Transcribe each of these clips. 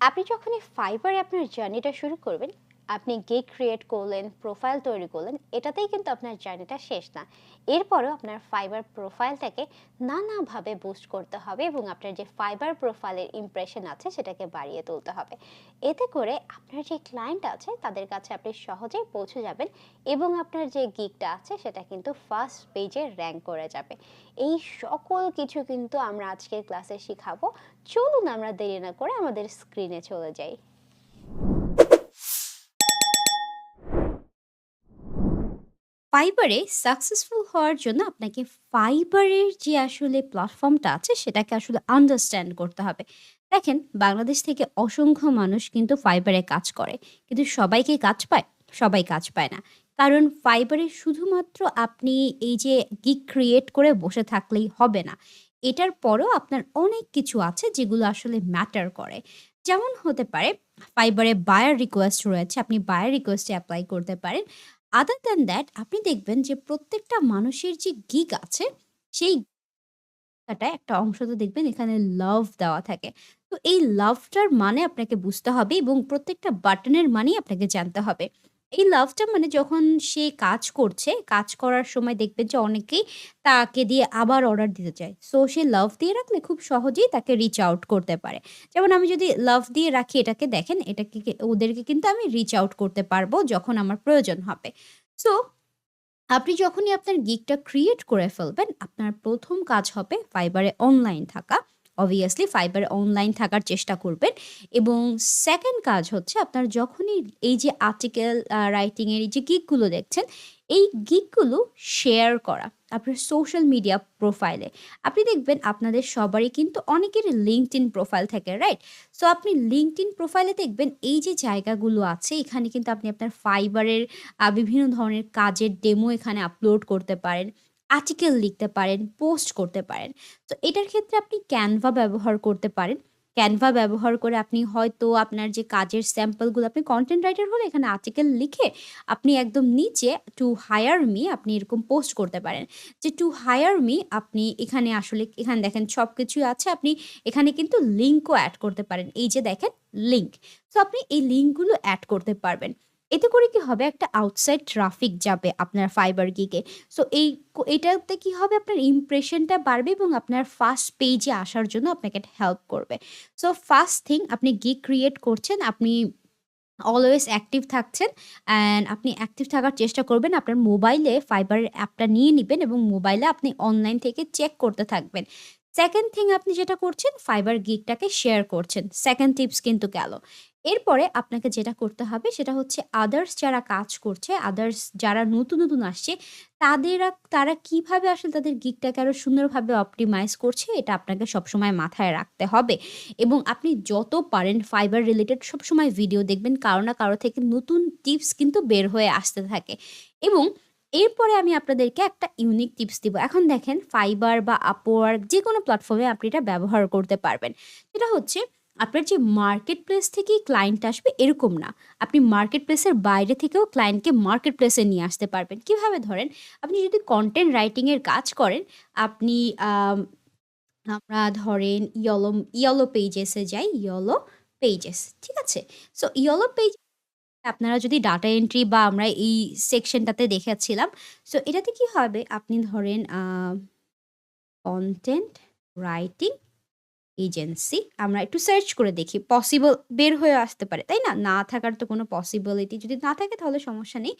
আপনি যখনই ফাইবার আপনার জার্নিটা শুরু করবেন আপনি গিগ ক্রিয়েট করলেন প্রোফাইল তৈরি করলেন, এটাতেই কিন্তু আপনার জার্নিটা শেষ না। এরপরেও আপনার ফাইবার প্রোফাইলটাকে নানাভাবে বুস্ট করতে হবে এবং আপনার যে ফাইবার প্রোফাইলের ইমপ্রেশন আছে, সেটাকে বাড়িয়ে তুলতে হবে। এতে করে আপনার যে ক্লায়েন্ট আছে, তাদের কাছে আপনি সহজেই পৌঁছে যাবেন এবং আপনার যে গিগটা আছে, সেটা কিন্তু ফার্স্ট পেজে র্যাঙ্ক করে যাবে। এই সকল কিছু কিন্তু আমরা আজকের ক্লাসে শিখাবো। চলুন আমরা দেরি না করে আমাদের স্ক্রিনে চলে যাই। ফাইবারে সাকসেসফুল হওয়ার জন্য আপনাকে ফাইবারের যে আসলে প্ল্যাটফর্মটা আছে, সেটাকে আসলে আন্ডারস্ট্যান্ড করতে হবে। দেখেন, বাংলাদেশ থেকে অসংখ্য মানুষ কিন্তু ফাইবারে কাজ করে। কিন্তু সবাইকে কাজ পায়? সবাই কাজ পায় না। কারণ ফাইবারে শুধুমাত্র আপনি এই যে গিগ ক্রিয়েট করে বসে থাকলেই হবে না। এটার পরও আপনার অনেক কিছু আছে যেগুলো আসলে ম্যাটার করে। যেমন হতে পারে ফাইবারে বায়ার রিকোয়েস্ট রয়েছে, আপনি বায়ার রিকোয়েস্টে অ্যাপ্লাই করতে পারেন। আদার দ্যান দ্যাট আপনি দেখবেন যে প্রত্যেকটা মানুষের যে গিগ আছে, সেই একটা অংশ তো দেখবেন এখানে লাভ দেওয়া থাকে। তো এই লাভটার মানে আপনাকে বুঝতে হবে এবং প্রত্যেকটা বাটনের মানেই আপনাকে জানতে হবে। এই লাভটা মানে যখন সে কাজ করছে, কাজ করার সময় দেখবেন যে অনেকেই তাকে দিয়ে আবার অর্ডার দিতে চায়। সো সে লাভ দিয়ে রাখলে খুব সহজেই তাকে রিচ আউট করতে পারে। যেমন আমি যদি লাভ দিয়ে রাখি এটাকে দেখেন এটাকে ওদেরকে কিন্তু আমি রিচ আউট করতে পারব যখন আমার প্রয়োজন হবে। সো আপনি যখনই আপনার গিগটা ক্রিয়েট করে ফেলবেন, আপনার ১ম কাজ হবে ফাইবারে অনলাইন থাকা। অবভিয়াসলি ফাইবারে অনলাইন থাকার চেষ্টা করবেন এবং সেকেন্ড কাজ হচ্ছে আপনার যখনই এই যে আর্টিকেল রাইটিংয়ের এই যে গিকগুলো দেখছেন, এই গিকগুলো শেয়ার করা আপনার সোশ্যাল মিডিয়া প্রোফাইলে। আপনি দেখবেন আপনাদের সবারই কিন্তু অনেকেরই ইন প্রোফাইল থাকে, রাইট? সো আপনি লিঙ্কড ইন প্রোফাইলে দেখবেন এই যে জায়গাগুলো আছে এখানে কিন্তু আপনি আপনার ফাইবারের বিভিন্ন ধরনের কাজের ডেমো এখানে আপলোড করতে পারেন। আর্টিকেল লিখতে পারেন, পোস্ট করতে পারেন। তো এটার ক্ষেত্রে আপনি ক্যানভা ব্যবহার করতে পারেন। ক্যানভা ব্যবহার করে আপনি হয়তো আপনার যে কাজের স্যাম্পলগুলো আপনি কন্টেন্ট রাইটার হলে এখানে আর্টিকেল লিখে আপনি একদম নিচে টু হায়ার মি আপনি এরকম পোস্ট করতে পারেন। যে টু হায়ার মি আপনি এখানে আসলে এখানে দেখেন সব কিছুই আছে। আপনি এখানে কিন্তু লিঙ্কও অ্যাড করতে পারেন। এই যে দেখেন লিঙ্ক। তো আপনি এই লিঙ্কগুলো অ্যাড করতে পারবেন। এতে করে কি হবে একটা আউটসাইড ট্রাফিক যাবে আপনার ফাইবার গিগে। সো এই এটাতে কি হবে আপনার ইমপ্রেশনটা বাড়বে এবং আপনার ফার্স্ট পেজে আসার জন্য আপনাকে এটা হেল্প করবে। সো ফার্স্ট থিং আপনি গিগ ক্রিয়েট করছেন, আপনি অলওয়েজ অ্যাক্টিভ থাকছেন অ্যান্ড আপনি অ্যাক্টিভ থাকার চেষ্টা করবেন। আপনার মোবাইলে ফাইবারের অ্যাপটা নিয়ে নিবেন এবং মোবাইলে আপনি অনলাইন থেকে চেক করতে থাকবেন। সেকেন্ড থিং আপনি যেটা করছেন ফাইবার গিগটাকে শেয়ার করছেন। সেকেন্ড টিপস কিন্তু গেল। এরপরে আপনাকে যেটা করতে হবে সেটা হচ্ছে আদার্স যারা কাজ করছে, আদার্স যারা নতুন, নতুন আসছে তাদেরা তারা কীভাবে আসলে তাদের গিগটাকে আরও সুন্দরভাবে অপটিমাইজ করছে এটা আপনাকে সবসময় মাথায় রাখতে হবে। এবং আপনি যত পারেন ফাইবার রিলেটেড সবসময় ভিডিও দেখবেন কারও না কারও থেকে নতুন টিপস কিন্তু বের হয়ে আসতে থাকে। এবং এরপরে আমি আপনাদেরকে একটা ইউনিক টিপস দিব। এখন দেখেন ফাইবার বা আপওয়ার্ক যে কোনো প্ল্যাটফর্মে আপনি এটা ব্যবহার করতে পারবেন। সেটা হচ্ছে আপনার যে মার্কেট প্লেস থেকেই ক্লায়েন্ট আসবে এরকম না। আপনি মার্কেট প্লেসের বাইরে থেকেও ক্লায়েন্টকে মার্কেট প্লেসে নিয়ে আসতে পারবেন। কীভাবে ধরেন আপনি যদি কনটেন্ট রাইটিংয়ের কাজ করেন, আপনি আমরা ধরেন ইয়েলো ইয়েলো পেজেসে যাই, ইয়েলো পেজেস, ঠিক আছে? সো ইয়েলো পেজ আপনারা যদি ডাটা এন্ট্রি বা আমরা এই সেকশনটাতে দেখেছিলাম সো এটাতে কি হবে আপনি ধরেন কনটেন্ট রাইটিং এজেন্সি আমরা একটু সার্চ করে দেখি। পসিবল বের হয়ে আসতে পারে, তাই না? না থাকার তো কোনো পসিবিলিটি যদি না থাকে তাহলে সমস্যা নেই।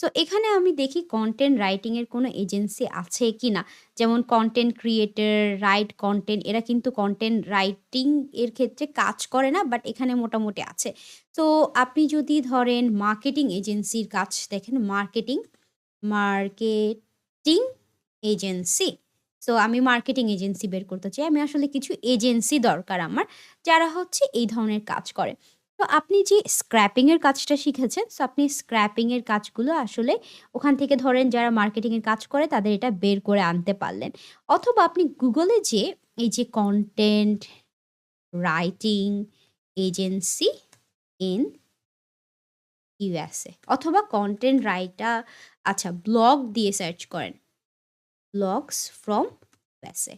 সো এখানে আমি দেখি কন্টেন্ট রাইটিং এর কোনো এজেন্সি আছে কিনা। যেমন কনটেন্ট ক্রিয়েটর, রাইট কন্টেন্ট এরা কিন্তু কনটেন্ট রাইটিং এর ক্ষেত্রে কাজ করে না বাট এখানে মোটামুটি আছে। তো আপনি যদি ধরেন মার্কেটিং এজেন্সির কাজ দেখেন মার্কেটিং, মার্কেটিং এজেন্সি। সো আমি মার্কেটিং এজেন্সি বের করতে চাই। আমি আসলে কিছু এজেন্সি দরকার আমার যারা হচ্ছে এই ধরনের কাজ করে। তো আপনি যে স্ক্র্যাপিংয়ের কাজটা শিখেছেন, সো আপনি স্ক্র্যাপিংয়ের কাজগুলো আসলে ওখান থেকে ধরেন যারা মার্কেটিংয়ের কাজ করে তাদের এটা বের করে আনতে পারলেন। অথবা আপনি গুগলে যে এই যে content writing agency in USA অথবা কন্টেন্ট রাইটার আচ্ছা ব্লগ দিয়ে সার্চ করেন। Blogs from USA,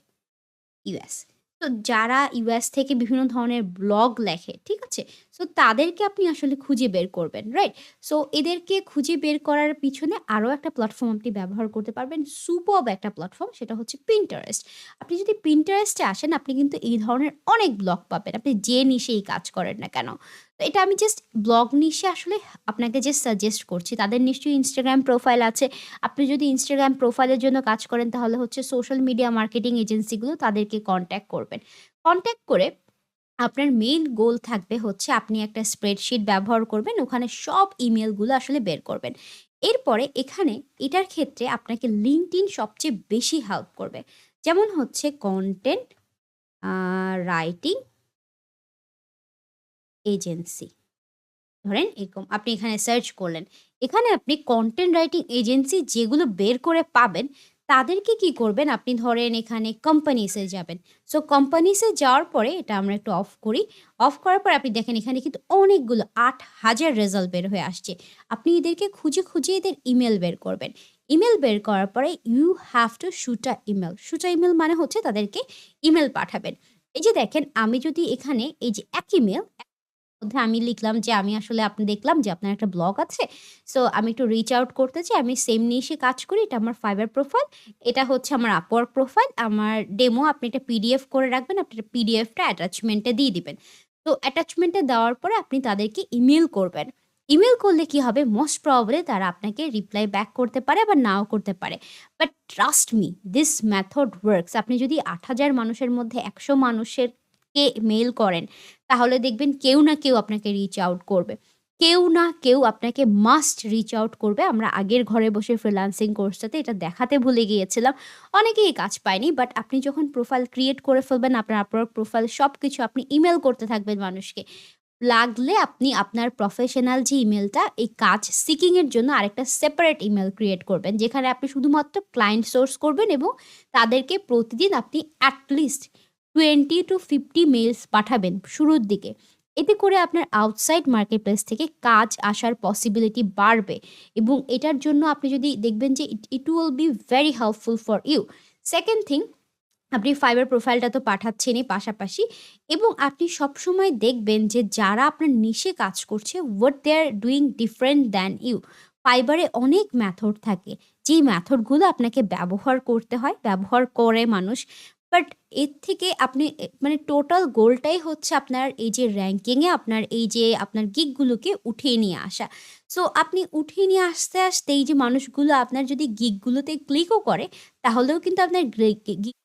US. তো যারা ইউএস থেকে বিভিন্ন ধরনের ব্লগ লেখে, ঠিক আছে? সো তাদেরকে আপনি আসলে খুঁজে বের করবেন, রাইট? সো এদেরকে খুঁজে বের করার পিছনে আরও একটা প্ল্যাটফর্ম আপনি ব্যবহার করতে পারবেন। সুপারব একটা প্ল্যাটফর্ম সেটা হচ্ছে Pinterest। আপনি যদি এ আসেন আপনি কিন্তু এই ধরনের অনেক ব্লগ পাবেন। আপনি যে নিশেই কাজ করেন না কেন। তো এটা আমি জাস্ট ব্লগ নিশে আসলে আপনাকে জাস্ট সাজেস্ট করছি। তাদের নিশ্চয়ই ইনস্টাগ্রাম প্রোফাইল আছে। আপনি যদি ইনস্টাগ্রাম প্রোফাইলের জন্য কাজ করেন তাহলে হচ্ছে সোশ্যাল মিডিয়া মার্কেটিং এজেন্সিগুলো তাদেরকে কন্ট্যাক্ট করবেন। কন্ট্যাক্ট করে আপনার মেইন গোল থাকবে হচ্ছে আপনি একটা স্প্রেডশিট ব্যবহার করবেন। ওখানে সব ইমেলগুলো আসলে বের করবেন। এরপরে এখানে এটার ক্ষেত্রে আপনাকে LinkedIn সবচেয়ে বেশি হেল্প করবে। যেমন হচ্ছে কন্টেন্ট রাইটিং এজেন্সি। ধরেন এরকম আপনি এখানে সার্চ করলেন। এখানে আপনি কন্টেন্ট রাইটিং এজেন্সি যেগুলো বের করে পাবেন, তাদেরকে কি করবেন আপনি ধরেন এখানে কোম্পানিসে যাবেন। সো কোম্পানিস যাওয়ার পরে এটা আমরা একটু অফ করি। অফ করার পরে আপনি দেখেন এখানে কিন্তু অনেকগুলো ৮,০০০ রেজাল্ট বের হয়ে আসছে। আপনি এদেরকে খুঁজে, খুঁজে এদের ইমেল বের করবেন। ইমেল বের করার পরে you have to shoot email email. Email মানে হচ্ছে তাদেরকে ইমেল পাঠাবেন। এই যে দেখেন আমি যদি এখানে এই যে এক ইমেইল মধ্যে আমি লিখলাম যে আমি আসলে আপনি দেখলাম যে আপনার একটা ব্লগ আছে। সো আমি একটু রিচ আউট করতে চাই। আমি সেম নিশে কাজ করি। এটা আমার ফাইবার প্রোফাইল। এটা হচ্ছে আমার Upwork প্রোফাইল। আমার ডেমো আপনি এটা পিডিএফ করে রাখবেন। আপনার পিডিএফটা অ্যাটাচমেন্টে দিয়ে দিবেন। তো অ্যাটাচমেন্টে দেওয়ার পরে আপনি তাদেরকে ইমেল করবেন। ইমেল করলে কি হবে? মোস্ট প্রবাবলি তারা আপনাকে রিপ্লাই ব্যাক করতে পারে বা নাও করতে পারে। But trust me this method works. আপনি যদি ৮,০০০ মানুষের মধ্যে ১০০ মানুষেরকে মেল করেন, তাহলে দেখবেন কেউ না কেউ আপনাকে রিচ আউট করবে। কেউ না কেউ আপনাকে মাস্ট রিচ আউট করবে। আমরা আগের ঘরে বসে ফ্রিল্যান্সিং কোর্সটাতে এটা দেখাতে ভুলে গিয়েছিলাম। অনেকেই কাজ পায়নি। বাট আপনি যখন প্রোফাইল ক্রিয়েট করে ফেলবেন, আপনার Upwork প্রোফাইল সবকিছু আপনি ইমেল করতে থাকবেন মানুষকে। লাগলে আপনি আপনার প্রফেশনাল যে ইমেলটা এই কাজ সিকিংয়ের জন্য আরেকটা সেপারেট ইমেল ক্রিয়েট করবেন। যেখানে আপনি শুধুমাত্র ক্লায়েন্ট সোর্স করবেন এবং তাদেরকে প্রতিদিন আপনি এট 20 টু ফিফটি মেলস পাঠাবেন শুরুর দিকে। এতে করে আপনার আউটসাইড মার্কেটপ্লেস থেকে কাজ আসার পসিবিলিটি বাড়বে এবং এটার জন্য আপনি যদি দেখবেন যে it it will be very helpful for you. Second thing আপনি ফাইবার প্রোফাইলটা তো পাঠাচ্ছেনই পাশাপাশি এবং আপনি সবসময় দেখবেন যে যারা আপনার নিশে কাজ করছে what they are doing different than you. ফাইবারে অনেক ম্যাথড থাকে। যেই ম্যাথডগুলো আপনাকে ব্যবহার করতে হয়, ব্যবহার করে মানুষ। বাট এর থেকে আপনি মানে টোটাল গোলটাই হচ্ছে আপনার এই যে র্যাঙ্কিংয়ে আপনার এই যে আপনার গিগগুলোকে উঠিয়ে নিয়ে আসা। সো আপনি উঠিয়ে নিয়ে আসতে, আসতে এই যে মানুষগুলো আপনার যদি গিগগুলোতে ক্লিকও করে, তাহলেও কিন্তু আপনার গ্রে গি গিগ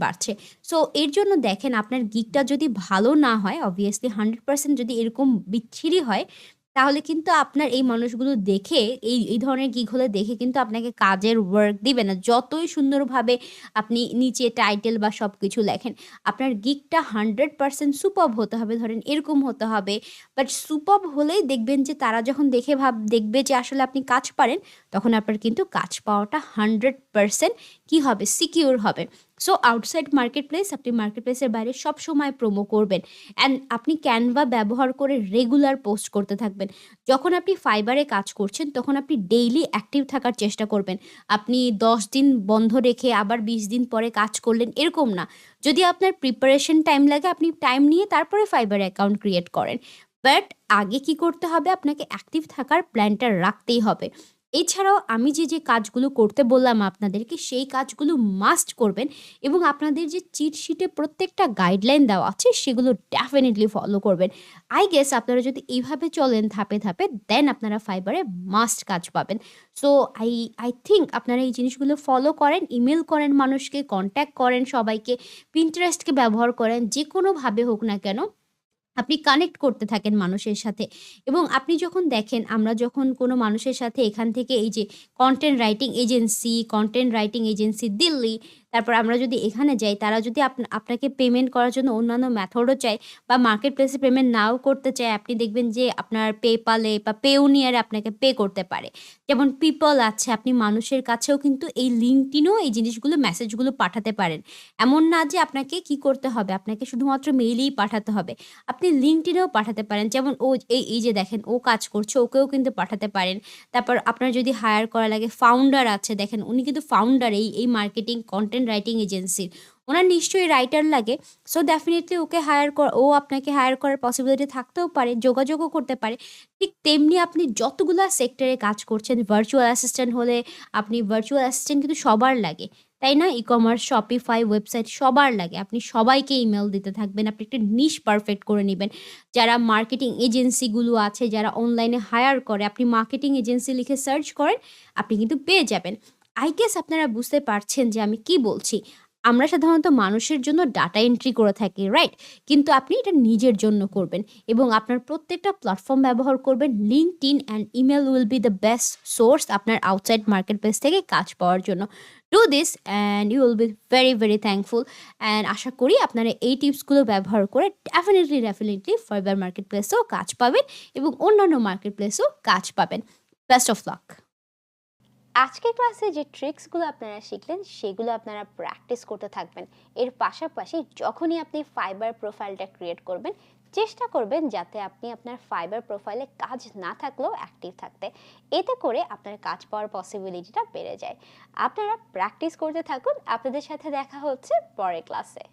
বাড়ছে। সো এর জন্য দেখেন আপনার গিকটা যদি ভালো না হয়, অবভিয়াসলি 100% যদি এরকম বিচ্ছিরি হয়, তাহলে কিন্তু আপনার এই মানুষগুলো দেখে এই, এই ধরনের গিগ হলে দেখে কিন্তু আপনাকে কাজের ওয়ার্ক দিবে না। যতই সুন্দরভাবে আপনি নিচে টাইটেল বা সব কিছু লেখেন। আপনার গিগটা 100% সুপারব হতে হবে। ধরেন এরকম হতে হবে। বাট সুপারব হলেই দেখবেন যে তারা যখন দেখে ভাব দেখবে যে আসলে আপনি কাজ পারেন, তখন আপনার কিন্তু কাজ পাওয়াটা 100% কী হবে? সিকিউর হবে। সো আউটসাইড মার্কেটপ্লেস আপনি মার্কেটপ্লেসের বাইরে সব সময় প্রোমো করবেন। অ্যান্ড আপনি ক্যানভা ব্যবহার করে রেগুলার পোস্ট করতে থাকবেন। যখন আপনি ফাইবারে কাজ করছেন, তখন আপনি ডেইলি অ্যাক্টিভ থাকার চেষ্টা করবেন। আপনি ১০ দিন বন্ধ রেখে আবার ২০ দিন পরে কাজ করলেন, এরকম না। যদি আপনার প্রিপারেশন টাইম লাগে, আপনি টাইম নিয়ে তারপরে এ অ্যাকাউন্ট ক্রিয়েট করেন। বাট আগে কি করতে হবে? আপনাকে অ্যাক্টিভ থাকার প্ল্যানটা রাখতেই হবে। এছাড়াও আমি যে, যে কাজগুলো করতে বললাম আপনাদেরকে, সেই কাজগুলো মাস্ট করবেন এবং আপনাদের যে চিট শিটে প্রত্যেকটা গাইডলাইন দেওয়া আছে, সেগুলো ডেফিনিটলি ফলো করবেন। আই গেস আপনারা যদি এইভাবে চলেন ধাপে, ধাপে দেন আপনারা ফাইবারে মাস্ট কাজ পাবেন। সো আই আই থিঙ্ক আপনারা এই জিনিসগুলো ফলো করেন, ইমেল করেন মানুষকে, কনট্যাক্ট করেন সবাইকে, Pinterest কে ব্যবহার করেন। যে কোনোভাবে হোক না কেন, আপনি কানেক্ট করতে থাকেন মানুষের সাথে। এবং আপনি যখন দেখেন আমরা যখন কোনো মানুষের সাথে এখান থেকে এই যে content writing agency, content writing agency Delhi, তারপর আমরা যদি এখানে যাই, তারা যদি আপ আপনাকে পেমেন্ট করার জন্য অন্যান্য মেথডও চায় বা মার্কেটপ্লেসে পেমেন্ট নাও করতে চায়, আপনি দেখবেন যে আপনার এ বা এ আপনাকে পে করতে পারে। যেমন পিপল আছে, আপনি মানুষের কাছেও কিন্তু এই LinkedIn ও এই জিনিসগুলো মেসেজগুলো পাঠাতে পারেন। এমন না যে আপনাকে কি করতে হবে? আপনাকে শুধুমাত্র মেইলেই পাঠাতে হবে। আপনি লিঙ্কটিনেও পাঠাতে পারেন। যেমন ও এই, এই যে দেখেন ও কাজ করছে, ওকেও কিন্তু পাঠাতে পারেন। তারপর আপনার যদি হায়ার করা লাগে, ফাউন্ডার আছে দেখেন উনি কিন্তু ফাউন্ডার এই, এই মার্কেটিং কনটেন্ট রাইটিং এজেন্সির। ওনার নিশ্চয়ই রাইটার লাগে। সো ডেফিনিটলি ওকে হায়ার করা ও আপনাকে হায়ার করার পসিবিলিটি থাকতেও পারে, যোগাযোগও করতে পারে। ঠিক তেমনি আপনি যতগুলা সেক্টরে কাজ করছেন, ভার্চুয়াল অ্যাসিস্ট্যান্ট হলে আপনি ভার্চুয়াল অ্যাসিস্ট্যান্ট কিন্তু সবার লাগে। তাই না? ই-কমার্স, শপিফাই, ওয়েবসাইট সবার লাগে। আপনি সবাইকে ইমেল দিতে থাকবেন। আপনি একটা নিশ পারফেক্ট করে নেবেন যারা মার্কেটিং এজেন্সিগুলো আছে, যারা অনলাইনে হায়ার করে, আপনি মার্কেটিং এজেন্সি লিখে সার্চ করেন, আপনি কিন্তু পেয়ে যাবেন। আই গেস আপনারা বুঝতে পারছেন যে আমি কি বলছি। আমরা সাধারণত মানুষের জন্য ডাটা এন্ট্রি করে থাকি, রাইট? কিন্তু আপনি এটা নিজের জন্য করবেন এবং আপনার প্রত্যেকটা প্ল্যাটফর্ম ব্যবহার করবেন। LinkedIn and email will be the best source আপনার আউটসাইড মার্কেট প্লেস থেকে কাজ পাওয়ার জন্য। Do this and you will be very, very thankful and আশা করি আপনারা এই টিপসগুলো ব্যবহার করে ডেফিনেটলি ডেফিনেটলি ফাইবার মার্কেট প্লেসেও কাজ পাবেন এবং অন্যান্য মার্কেট প্লেসেও কাজ পাবেন। Best of luck. আজকের ক্লাসে যে ট্রিক্সগুলো আপনারা শিখলেন, সেগুলো আপনারা প্র্যাকটিস করতে থাকবেন। এর পাশাপাশি যখনই আপনি ফাইবার প্রোফাইলটা ক্রিয়েট করবেন, চেষ্টা করবেন যাতে আপনি আপনার ফাইবার প্রোফাইলে কাজ না থাকলেও অ্যাক্টিভ থাকতে। এতে করে আপনার কাজ পাওয়ার পসিবিলিটিটা বেড়ে যায়। আপনারা প্র্যাকটিস করতে থাকুন। আপনাদের সাথে দেখা হচ্ছে পরের ক্লাসে।